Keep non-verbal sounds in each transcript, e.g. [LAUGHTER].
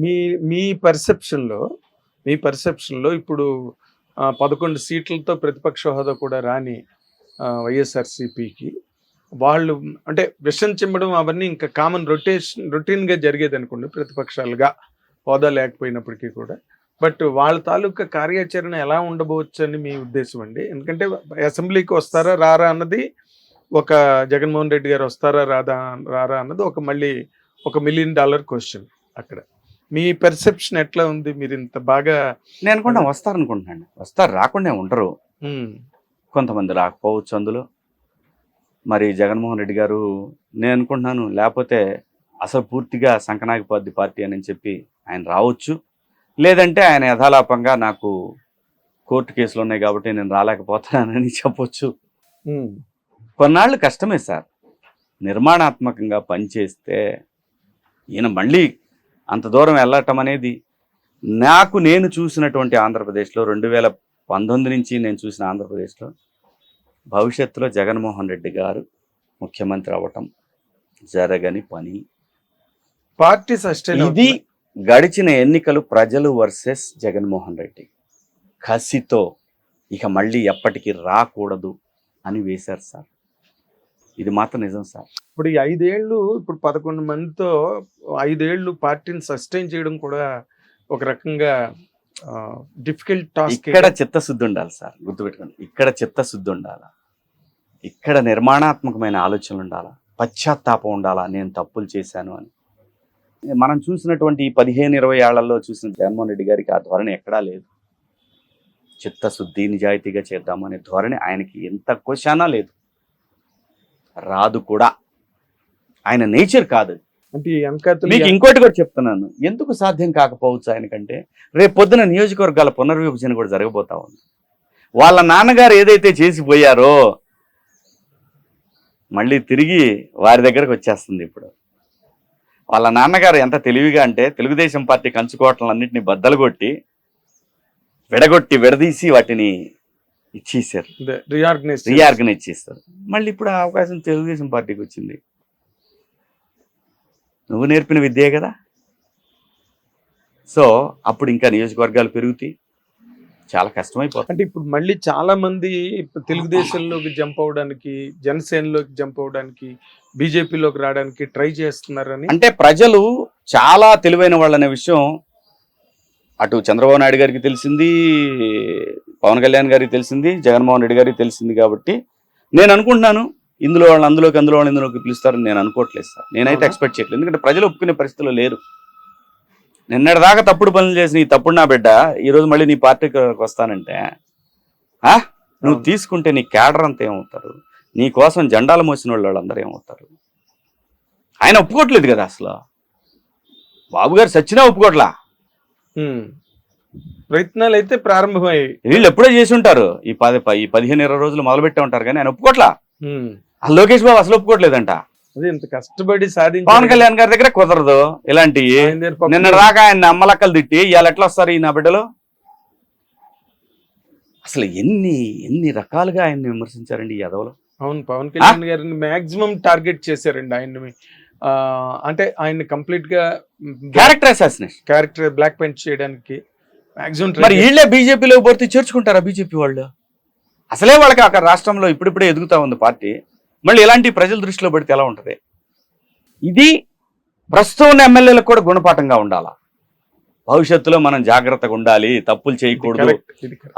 మీ మీ పర్సెప్షన్లో మీ పర్సెప్షన్లో ఇప్పుడు పదకొండు సీట్లతో ప్రతిపక్ష హోదా కూడా రాని వైఎస్ఆర్సీపీకి వాళ్ళు అంటే విషం చిమ్మడం అవన్నీ ఇంకా కామన్ రొటేషన్ రొటీన్గా జరిగేది అనుకోండి ప్రతిపక్షాలుగా హోదా లేకపోయినప్పటికీ కూడా. బట్ వాళ్ళ తాలూకా కార్యాచరణ ఎలా ఉండబోవచ్చు అని మీ ఉద్దేశం అండి. ఎందుకంటే అసెంబ్లీకి వస్తారా రారా అన్నది ఒక జగన్మోహన్ రెడ్డి గారు వస్తారా రాదా రారా అన్నది ఒక మళ్ళీ ఒక మిలియన్ డాలర్ క్వశ్చన్ అక్కడ. మీ పెర్సెప్షన్ ఎట్లా ఉంది? మీరు ఇంత బాగా నేను అనుకుంటా వస్తారు అనుకుంటున్నాను వస్తారు రాకుండా ఉండరు. కొంతమంది రాకపోవచ్చు అందులో. మరి జగన్మోహన్ రెడ్డి గారు నేను అనుకుంటున్నాను లేకపోతే అసలు పూర్తిగా సంకనాగిపోద్ది పార్టీ అని చెప్పి ఆయన రావచ్చు. లేదంటే ఆయన యథాలాపంగా నాకు కోర్టు కేసులు ఉన్నాయి కాబట్టి నేను రాలేకపోతున్నానని [LAUGHS] చెప్పొచ్చు. కొన్నాళ్ళు కష్టమే సార్. నిర్మాణాత్మకంగా పనిచేస్తే ఈయన మళ్ళీ అంత దూరం వెళ్ళటం అనేది నాకు నేను చూసినటువంటి ఆంధ్రప్రదేశ్లో రెండు వేల పంతొమ్మిది నుంచి నేను చూసిన ఆంధ్రప్రదేశ్లో భవిష్యత్తులో జగన్మోహన్ రెడ్డి గారు ముఖ్యమంత్రి అవ్వటం జరగని పని. పార్టీ ఇది గడిచిన ఎన్నికలు ప్రజలు వర్సెస్ జగన్మోహన్ రెడ్డి. కసితో ఇక మళ్ళీ ఎప్పటికీ రాకూడదు అని వేశారు సార్. ఇది మాత్రం నిజం సార్. ఇప్పుడు ఈ ఐదేళ్ళు ఇప్పుడు పదకొండు మందితో ఐదేళ్ళు పార్టీని సస్టైన్ చేయడం కూడా ఒక రకంగా డిఫికల్ట్ టాస్క్. ఇక్కడ చిత్తశుద్ధి ఉండాలి సార్ గుర్తుపెట్టుకోండి. ఇక్కడ చిత్తశుద్ధి ఉండాలా? ఇక్కడ నిర్మాణాత్మకమైన ఆలోచనలు ఉండాలా? పశ్చాత్తాపం ఉండాలా? నేను తప్పులు చేశాను అని. మనం చూసినటువంటి ఈ పదిహేను ఇరవై ఏళ్ళలో చూసిన జగన్మోహన్ రెడ్డి గారికి ఆ ధోరణి ఎక్కడా లేదు. చిత్తశుద్ధి నిజాయితీగా చేద్దామనే ధోరణి ఆయనకి ఎంత క్వశ్చనా లేదు. రాదు కూడా. ఆయన నేచర్ కాదు. అంటే మీకు ఇంకోటి కూడా చెప్తున్నాను. ఎందుకు సాధ్యం కాకపోవచ్చు ఆయనకంటే? రేపు పొద్దున నియోజకవర్గాల పునర్విభజన కూడా జరగబోతా ఉంది. వాళ్ళ నాన్నగారు ఏదైతే చేసిపోయారో మళ్ళీ తిరిగి వారి దగ్గరకు వచ్చేస్తుంది ఇప్పుడు. వాళ్ళ నాన్నగారు ఎంత తెలివిగా అంటే తెలుగుదేశం పార్టీ కంచుకోవటలన్నింటినీ బద్దలు కొట్టి విడగొట్టి విడదీసి వాటిని ఇచ్చేసారు. రీఆర్గనైజ్ రీఆర్గనైజ్ చేస్తారు. మళ్ళీ ఇప్పుడు ఆ అవకాశం తెలుగుదేశం పార్టీకి వచ్చింది. నువ్వు నేర్పిన విద్యే కదా. సో అప్పుడు ఇంకా నియోజకవర్గాలు పెరుగుతాయి. చాలా కష్టమైపోతుంది అంటే ఇప్పుడు మళ్ళీ చాలా మంది తెలుగుదేశంలోకి జంప్ అవడానికి జనసేనలోకి జంప్ అవడానికి బీజేపీలోకి రావడానికి ట్రై చేస్తున్నారని అంటే ప్రజలు చాలా తెలివైన వాళ్ళనే విషయం అటు చంద్రబాబు నాయుడు గారికి తెలిసింది పవన్ కళ్యాణ్ గారికి తెలిసింది జగన్మోహన్ రెడ్డి గారికి తెలిసింది కాబట్టి నేను అనుకుంటున్నాను ఇందులో వాళ్ళు అందులోకి అందులో వాళ్ళు ఇందులోకి పిలుస్తారని నేను అనుకోవట్లేదు సార్ నేనైతే? ఎక్స్పెక్ట్ చేయట్లేదు ఎందుకంటే ప్రజలు ఒప్పుకునే పరిస్థితిలో లేరు నిన్నటి దాకా తప్పుడు పనులు చేసిన ఈ తప్పుడు నా బిడ్డ ఈ రోజు మళ్ళీ నీ పార్టీకి వస్తానంటే ఆ? నువ్వు. తీసుకుంటే నీ క్యాడర్ అంతా ఏమవుతారు నీ కోసం జెండాలు మోసిన వాళ్ళు వాళ్ళందరూ ఏమవుతారు ఆయన ఒప్పుకోవట్లేదు కదా అసలు బాబు గారు సచ్చినా ఒప్పుకోట్లా. ప్రయత్నాలు అయితే ప్రారంభమయ్యాయి. వీళ్ళు ఎప్పుడో చేసి ఉంటారు. ఈ పది ఈ పదిహేను ఇరవై రోజులు మొదలుపెట్టే ఉంటారు కానీ ఆయన ఒప్పుకోట్లా? లోకేష్ బాబు అసలు ఒప్పుకోవట్లేదంట అదే ఇంత కష్టపడి సాధించి పవన్ కళ్యాణ్ గారి దగ్గర కుదరదు. పప్పు- నిన్న రాక ఆయన అమ్మలక్కలు తిట్టి ఇవాళ ఎట్లా వస్తారు ఈ నా బిడ్డలు? అసలు ఎన్ని ఎన్ని రకాలుగా ఆయన్ని విమర్శించారండి ఈ యదవలు. అవును పవన్ కళ్యాణ్ గారిని మాక్సిమం టార్గెట్ చేశారండి ఆయన్ని. అంటే ఆయన కంప్లీట్గా character assassination character black paint చేయడానికి మాక్సిమం మరి వీళ్ళే బీజేపీలో పోతే చేర్చుకుంటారా బీజేపీ వాళ్ళు? అసలే వాళ్ళకి అక్కడ రాష్ట్రంలో ఇప్పుడిప్పుడే ఎదుగుతా ఉంది పార్టీ. మళ్ళీ ఇలాంటి ప్రజల దృష్టిలో పెడితే ఎలా ఉంటది? ఇది ప్రస్తుతం ఉన్న ఎమ్మెల్యేలకు కూడా గుణపాఠంగా ఉండాలా? భవిష్యత్తులో మనం జాగ్రత్తగా ఉండాలి తప్పులు చేయకూడదు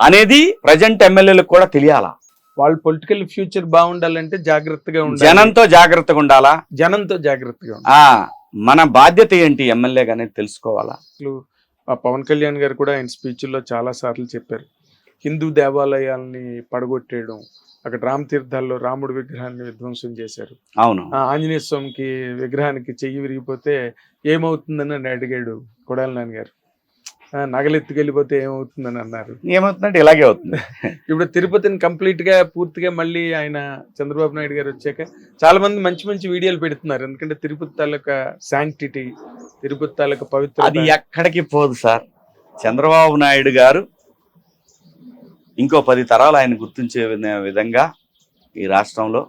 అనేది ప్రజెంట్ ఎమ్మెల్యేలకు కూడా తెలియాలా? వాళ్ళ పొలిటికల్ ఫ్యూచర్ బాగుండాలంటే జాగ్రత్తగా ఉండాలి. జనంతో జాగ్రత్తగా ఉండాలా? జనంతో జాగ్రత్తగా ఉండాలి. ఆ మన బాధ్యత ఏంటి ఎమ్మెల్యేగా అనేది తెలుసుకోవాలా? పవన్ కళ్యాణ్ గారు కూడా ఆయన స్పీచ్లో చాలా సార్లు చెప్పారు. హిందూ దేవాలయాల్ని పడగొట్టేయడం అక్కడ రామ తీర్థాల్లో రాముడి విగ్రహాన్ని విధ్వంసం చేశారు. అవును. ఆ ఆంజనేయ స్వామికి విగ్రహానికి చెయ్యి విరిగిపోతే ఏమవుతుందని అడిగాడు కొడాలి నాన్న గారు ఆ, నగలెత్తుకెళ్ళిపోతే ఏమవుతుందని అన్నారు. ఏమవుతుందంటే ఇలాగే అవుతుంది. ఇప్పుడు తిరుపతిని కంప్లీట్గా పూర్తిగా మళ్ళీ ఆయన చంద్రబాబు నాయుడు గారు వచ్చాక చాలా మంది మంచి మంచి వీడియోలు పెడుతున్నారు. ఎందుకంటే తిరుపతి తాలూకా శాంక్టిటీ తిరుపతి తాలూకా పవిత్ర అది ఎక్కడికి పోదు సార్. చంద్రబాబు నాయుడు గారు ఇంకో పది తరాలు ఆయన గుర్తించే విధ- విధంగా ఈ రాష్ట్రంలో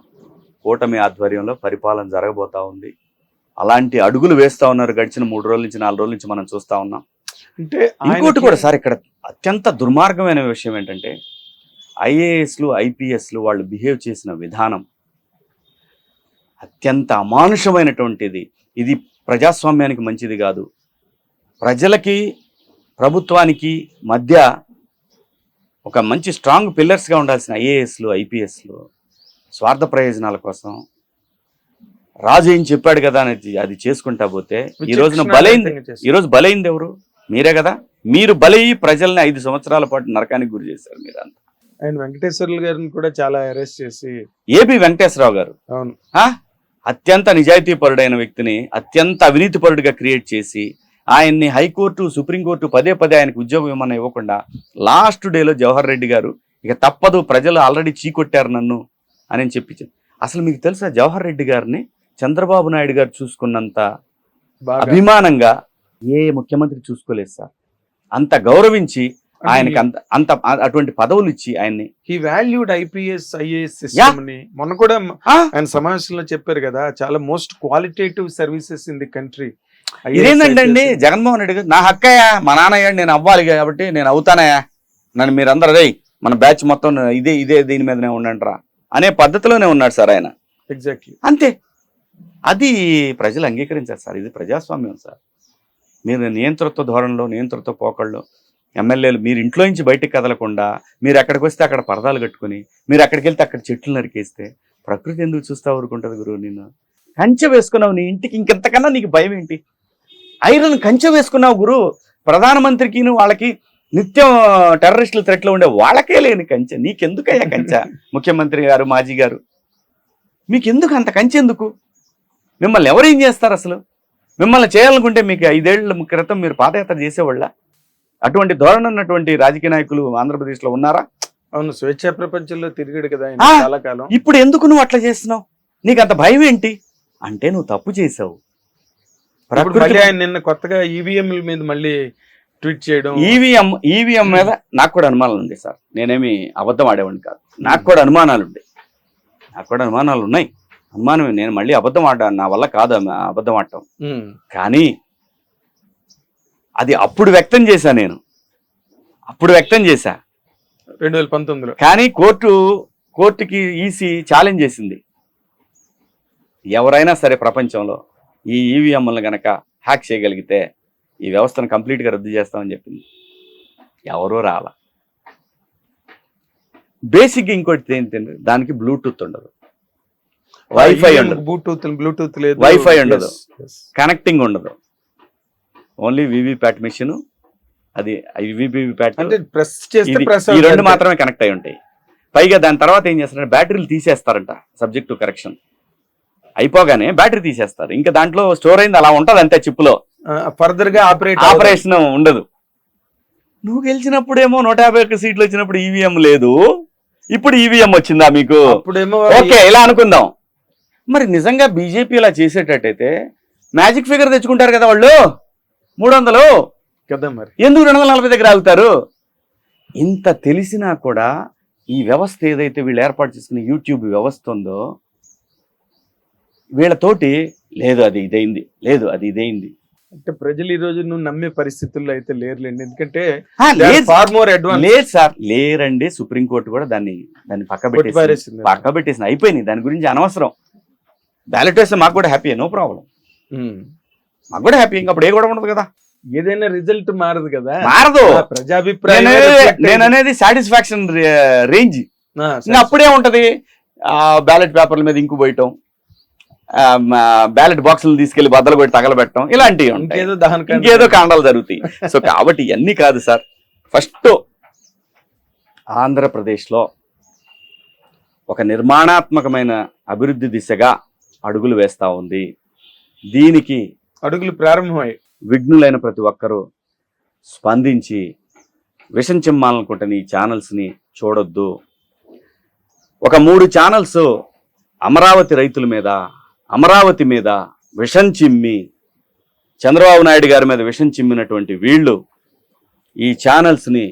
కూటమి ఆధ్వర్యంలో పరిపాలన జరగబోతా ఉంది. అలాంటి అడుగులు వేస్తా ఉన్నారు. గడిచిన మూడు రోజుల నుంచి నాలుగు రోజుల నుంచి మనం చూస్తా ఉన్నాం. అంటే ఇంకోటి కూడా సార్ ఇక్కడ అత్యంత దుర్మార్గమైన విషయం ఏంటంటే ఐఏఎస్లు ఐపీఎస్లు వాళ్ళు బిహేవ్ చేసిన విధానం అత్యంత అమానుషమైనటువంటిది. ఇది ప్రజాస్వామ్యానికి మంచిది కాదు. ప్రజలకి ప్రభుత్వానికి మధ్య ఒక మంచి స్ట్రాంగ్ పిల్లర్స్గా ఉండాల్సిన ఐఏఎస్లు ఐపీఎస్లు స్వార్థ ప్రయోజనాల కోసం రాజు ఏం చెప్పాడు కదా అనేది అది చేసుకుంటా పోతే ఈ రోజున బలైంది విచక్షణారహితంగా చేస్తారు. ఈ రోజు బలైంది ఎవరు? మీరే కదా? మీరు బలయ్యి ప్రజల్ని ఐదు సంవత్సరాల పాటు నరకానికి గురి చేశారు మీరంతా. ఆయన వెంకటేశ్వర్లు గారిని కూడా చాలా అరెస్ట్ చేసి ఏపీ వెంకటేశ్వరరావు గారు. అవును. ఆ? అత్యంత నిజాయితీపరుడైన వ్యక్తిని అత్యంత అవినీతిపరుడిగా క్రియేట్ చేసి ఆయన్ని హైకోర్టు సుప్రీంకోర్టు పదే పదే ఆయనకు ఉద్యోగం ఏమన్నా ఇవ్వకుండా లాస్ట్ డేలో జవహర్ రెడ్డి గారు ఇక తప్పదు ప్రజలు ఆల్రెడీ చీకొట్టారు నన్ను అని చెప్పి అసలు మీకు తెలుసా జవహర్ రెడ్డి గారిని చంద్రబాబు నాయుడు గారు చూసుకున్నంత బాగా. అభిమానంగా ఏ ముఖ్యమంత్రి చూసుకోలేదు సార్. అంత గౌరవించి ఆయనకి అంత అంత అటువంటి పదవులు ఇచ్చి ఆయన్ని. He valued IPS IAS Yeah. సిస్టమ్ని మొన్న కూడా? ఆయన సమావేశంలో చెప్పారు కదా చాలా most qualitative services in the country ఇదేంటంటే అండి? జగన్మోహన్ రెడ్డి నా హక్కయ్యా మా నాన్నయ్య నేను అవ్వాలి కాబట్టి నేను అవుతానయ్యా. నన్ను మీరందరూ రే మన బ్యాచ్ మొత్తం ఇదే ఇదే దీని మీదనే ఉండండిరా అనే పద్ధతిలోనే ఉన్నాడు సార్ ఆయన. ఎగ్జాక్ట్లీ అంతే. అది ప్రజలు అంగీకరించారు సార్. ఇది ప్రజాస్వామ్యం సార్. మీరు నియంతృత్వ ధోరణిలో నియంతృత్వ పోకళ్ళు ఎమ్మెల్యేలు మీరు ఇంట్లో నుంచి బయటకు కదలకుండా మీరు ఎక్కడికి వస్తే అక్కడ పరదాలు కట్టుకుని మీరు అక్కడికి వెళ్తే అక్కడ చెట్లు నరికేస్తే ప్రకృతి ఎందుకు చూస్తా ఊరుకుంటుంది గురువు నిన్ను? కంచె వేసుకున్నావు నీ ఇంటికి ఇంకెంతకన్నా నీకు భయం ఏంటి? ఐరన్ కంచె వేసుకున్నావు గురు ప్రధానమంత్రికి వాళ్ళకి నిత్యం టెర్రరిస్టుల థ్రెట్లో ఉండే వాళ్ళకే లేని కంచె. నీకెందుకయ్యా కంచె? ముఖ్యమంత్రి గారు మాజీ గారు. మీకెందుకు అంత కంచె ఎందుకు? మిమ్మల్ని ఎవరేం చేస్తారు అసలు? మిమ్మల్ని చేయాలనుకుంటే మీకు ఐదేళ్ళ క్రితం మీరు పాదయాత్ర చేసేవాళ్ళ? అటువంటి ధోరణి ఉన్నటువంటి రాజకీయ నాయకులు ఆంధ్రప్రదేశ్లో ఉన్నారా? అవును స్వేచ్ఛా ప్రపంచంలో తిరిగాడు కదా! చాలా కాలం ఇప్పుడు ఎందుకు నువ్వు అట్లా చేస్తున్నావు? నీకు అంత భయం ఏంటి? అంటే నువ్వు తప్పు చేసావు ఇప్పుడు మళ్ళీ ఆయన నిన్న కొత్తగా ఈవీఎంల మీద మళ్ళీ ట్వీట్ చేయడం. ఈవీఎం ఈవీఎం మీద నాకు కూడా అనుమానాలు ఉంది సార్. నేనేమి అబద్ధం ఆడేవాడిని కాదు. నాకు కూడా అనుమానాలు ఉండే నాకు కూడా అనుమానాలు ఉన్నాయి. అనుమానం నేను మళ్ళీ అబద్ధం ఆడా నా వల్ల కాదు అబద్ధం ఆడటం. కానీ అది అప్పుడు వ్యక్తం చేశా నేను. అప్పుడు వ్యక్తం చేశా. రెండు వేల పంతొమ్మిదిలో. కానీ కోర్టు కోర్టుకి ఈసీ ఛాలెంజ్ చేసింది. ఎవరైనా సరే ప్రపంచంలో ఈ ఈవీఎంలను గనక హ్యాక్ చేయగలిగితే ఈ వ్యవస్థను కంప్లీట్గా రద్దు చేస్తామని చెప్పింది. ఎవరూ రాల. బేసిక్ ఇంకోటి ఏంటంటే దానికి బ్లూటూత్ ఉండదు. వైఫై ఉండదు. బ్లూటూత్ బ్లూటూత్ లేదు. Wi-Fi ఉండదు. కనెక్టింగ్ ఉండదు. ఓన్లీ వివిప్యాట్ మిషన్ అది వివిప్యాట్ అంటే ప్రెస్ చేస్తే ప్రెస్ ఈ రెండు మాత్రమే కనెక్ట్ అయి ఉంటాయి. పైగా దాని తర్వాత ఏం చేస్తారంటే బ్యాటరీలు తీసేస్తారంట సబ్జెక్ట్ టు కరెక్షన్ అయిపోగానే బ్యాటరీ తీసేస్తారు. ఇంకా దాంట్లో స్టోర్ అయింది అలా ఉంటది అంతే చిప్లో ఫర్దర్గా ఆపరేట్ ఆపరేషన్ ఉండదు. నువ్వు గెలిచినప్పుడేమో నూట యాభై ఒక్క సీట్లు వచ్చినప్పుడు ఈవీఎం లేదు. ఇప్పుడు ఈవీఎం వచ్చిందా మీకు? ఓకే ఇలా అనుకుందాం. మరి నిజంగా బీజేపీ ఇలా చేసేటట్టయితే మ్యాజిక్ ఫిగర్ తెచ్చుకుంటారు కదా వాళ్ళు? మూడు వందలు కదా మరి. ఎందుకు రెండు వందల నలభై దగ్గర ఆగుతారు? ఇంత తెలిసినా కూడా ఈ వ్యవస్థ ఏదైతే వీళ్ళు ఏర్పాటు చేసుకున్న యూట్యూబ్ వ్యవస్థ ఉందో వీళ్ళతోటి లేదు అది ఇదైంది లేదు అది ఇదైంది. అంటే ప్రజలు ఈ రోజు నువ్వు నమ్మే పరిస్థితుల్లో అయితే లేరులేండి. ఎందుకంటే ఫార్ మోర్ అడ్వాన్స్ లేదు సార్ లేరండి సుప్రీంకోర్టు కూడా దాన్ని దాన్ని పక్క పెట్టేసి. పక్క పెట్టేసింది అయిపోయింది దాని గురించి అనవసరం. బ్యాలెట్ వేస్తే మాకు కూడా హ్యాపీ నో ప్రాబ్లం మాకు కూడా హ్యాపీ ఇంకా అప్పుడు ఏ కూడా ఉండదు కదా. ఏదైనా రిజల్ట్ మారదు కదా. మారదు. ప్రజాభిప్రాయం నేను అనేది- సాటిస్ఫాక్షన్ రేంజ్ ఇంకా అప్పుడే ఉంటది. బ్యాలెట్ పేపర్ల మీద ఇంకు పోయటం బ్యాలెట్ బాక్సులు తీసుకెళ్ళి బద్దలు కొట్టి తగలబెట్టడం ఇలాంటివి ఉంటాయి. ఇంకేదో కాండాలు జరుగుతాయి. సో కాబట్టి ఇవన్నీ కాదు సార్. ఫస్ట్ ఆంధ్రప్రదేశ్లో ఒక నిర్మాణాత్మకమైన అభివృద్ధి దిశగా అడుగులు వేస్తా ఉంది. దీనికి అడుగులు ప్రారంభమయ్యాయి విఘ్నులైన ప్రతి ఒక్కరూ స్పందించి విషం చిమ్మాలనుకుంటున్న ఈ ఛానల్స్ని చూడొద్దు. ఒక మూడు ఛానల్స్ అమరావతి రైతుల మీద అమరావతి మీద విషం చిమ్మి చంద్రబాబు నాయుడు గారి మీద విషం చిమ్మినటువంటి వీళ్ళు ఈ ఛానల్స్ని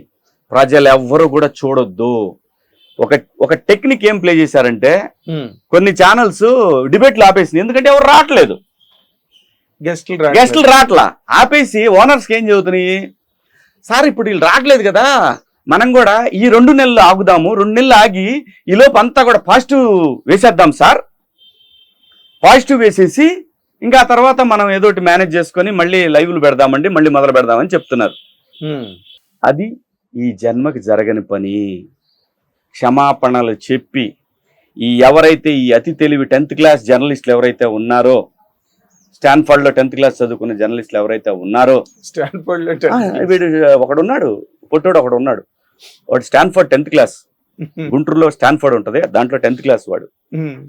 ప్రజలు ఎవ్వరూ కూడా చూడొద్దు. ఒక ఒక టెక్నిక్ ఏం ప్లే చేశారంటే కొన్ని ఛానల్స్ డిబేట్లు ఆపేసింది. ఎందుకంటే ఎవరు రావట్లేదు. గెస్ట్లు రా గెస్టులు రాట్లా ఆపేసి ఓనర్స్కి ఏం చెబుతున్నాయి సార్ ఇప్పుడు వీళ్ళు రావట్లేదు కదా. మనం కూడా ఈ రెండు నెలలు ఆగుదాము. రెండు నెలలు ఆగి ఈ లోపు అంతా కూడా పాజిటివ్ వేసేద్దాం సార్. పాజిటివ్ వేసేసి ఇంకా తర్వాత మనం ఏదో ఒకటి మేనేజ్ చేసుకొని మళ్ళీ లైవ్లు పెడదామండి మళ్ళీ మొదలు పెడదామని చెప్తున్నారు. అది ఈ జన్మకి జరగని పని. క్షమాపణలు చెప్పి ఈ ఎవరైతే ఈ అతి తెలివి టెన్త్ క్లాస్ జర్నలిస్టులు ఎవరైతే ఉన్నారో స్టాన్ఫర్డ్లో టెన్త్ క్లాస్ చదువుకున్న జర్నలిస్టులు ఎవరైతే ఉన్నారో స్టాన్ఫోర్డ్లో ఆ, వీడు ఒకడు ఉన్నాడు పొట్టోడు ఒకడు ఉన్నాడు. వాడు స్టాన్ఫర్డ్ టెన్త్ క్లాస్. గుంటూరులో స్టాన్ఫర్డ్ ఉంటది దాంట్లో టెన్త్ క్లాస్ వాడు.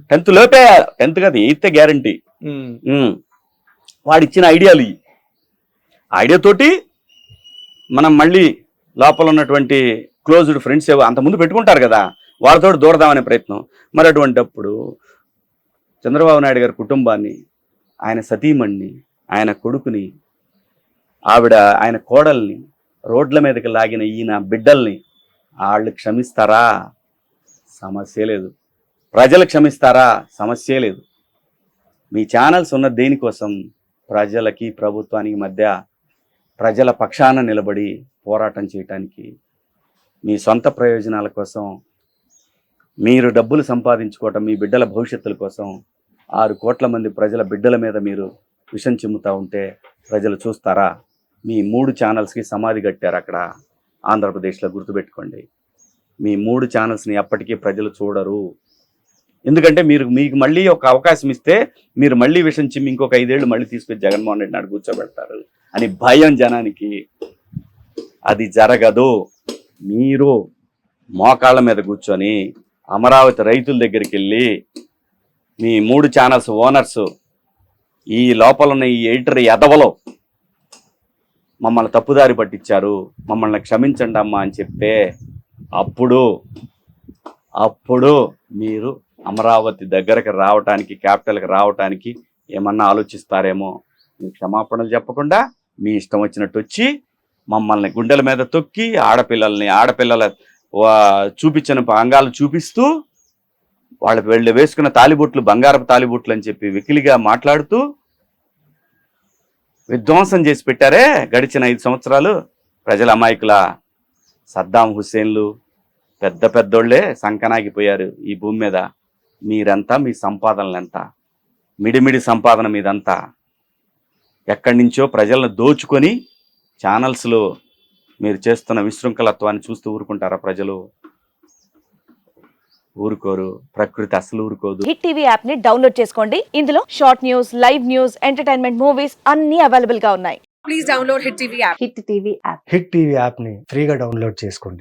టెన్త్ లోపే టెన్త్ కాదు ఎయిత్ గ్యారంటీ. వాడు ఇచ్చిన ఐడియాలు తోటి మనం మళ్ళీ లోపల ఉన్నటువంటి క్లోజ్డ్ ఫ్రెండ్స్ ఏవో అంతకుముందు పెట్టుకుంటారు కదా. వాళ్ళతో దూరదామనే ప్రయత్నం. మరి అటువంటిప్పుడు చంద్రబాబు నాయుడు గారి కుటుంబాన్ని ఆయన సతీమణ్ణి ఆయన కొడుకుని ఆవిడ ఆయన కోడల్ని రోడ్ల మీదకి లాగిన ఈయన బిడ్డల్ని వాళ్ళు క్షమిస్తారా? సమస్య లేదు. ప్రజలు క్షమిస్తారా? సమస్య లేదు. మీ ఛానల్స్ ఉన్న దేనికోసం? ప్రజలకి ప్రభుత్వానికి మధ్య ప్రజల పక్షాన నిలబడి పోరాటం చేయటానికి మీ సొంత ప్రయోజనాల కోసం మీరు డబ్బులు సంపాదించుకోవటం మీ బిడ్డల భవిష్యత్తుల కోసం ఆరు కోట్ల మంది ప్రజల బిడ్డల మీద మీరు విషం చిమ్ముతా ఉంటే ప్రజలు చూస్తారా? మీ మూడు ఛానల్స్కి సమాధి కట్టారు అక్కడ ఆంధ్రప్రదేశ్లో గుర్తుపెట్టుకోండి. మీ మూడు ఛానల్స్ని ఎప్పటికీ ప్రజలు చూడరు. ఎందుకంటే మీరు మీకు మళ్ళీ ఒక అవకాశం ఇస్తే మీరు మళ్ళీ విషయం చిమ్మి ఇంకొక ఐదేళ్ళు మళ్ళీ తీసుకొచ్చి జగన్మోహన్ రెడ్డి నాడు కూర్చోబెడతారు. అని భయం జనానికి. అది జరగదు. మీరు మోకాళ్ళ మీద కూర్చొని అమరావతి రైతుల దగ్గరికి వెళ్ళి మీ మూడు ఛానల్స్ ఓనర్స్ ఈ లోపల ఉన్న ఈ ఎడిటర్ ఎదవలో మమ్మల్ని తప్పుదారి పట్టించారు మమ్మల్ని క్షమించండి అమ్మా అని చెప్తే అప్పుడు అప్పుడు మీరు అమరావతి దగ్గరకు రావటానికి క్యాపిటల్కి రావటానికి ఏమన్నా ఆలోచిస్తారేమో? మీ క్షమాపణలు చెప్పకుండా మీ ఇష్టం వచ్చినట్టు వచ్చి మమ్మల్ని గుండెల మీద తొక్కి ఆడపిల్లల్ని ఆడపిల్లల వా- చూపించిన అంగాలు చూపిస్తూ వాళ్ళ వెళ్ళి వేసుకున్న తాలిబొట్లు బంగారపు తాలిబొట్లు అని చెప్పి వికిలిగా మాట్లాడుతూ విధ్వంసం చేసి పెట్టారే గడిచిన ఐదు సంవత్సరాలు. ప్రజల అమాయకుల సద్దాం హుస్సేన్లు పెద్ద పెద్దోళ్ళే సంకనాగిపోయారు ఈ భూమి మీద. మీరంతా మీ సంపాదనలంతా మిడిమిడి సంపాదన మీదంతా. ఎక్కడి నుంచో ప్రజలను దోచుకొని ఛానల్స్లో మీరు చేస్తున్న విశృంఖలత్వాన్ని చూస్తూ ఊరుకుంటారా ప్రజలు? ఊరుకోరు. ప్రకృతి అసలు ఊరుకోదు. హిట్ టీవీ యాప్ని డౌన్లోడ్ చేసుకోండి. ఇందులో short news live news entertainment movies అన్ని అవైలబుల్గా ఉన్నాయి. Please download Hit TV app. Hit TV app hit TV యాప్ని ఫ్రీగా డౌన్లోడ్ చేసుకోండి.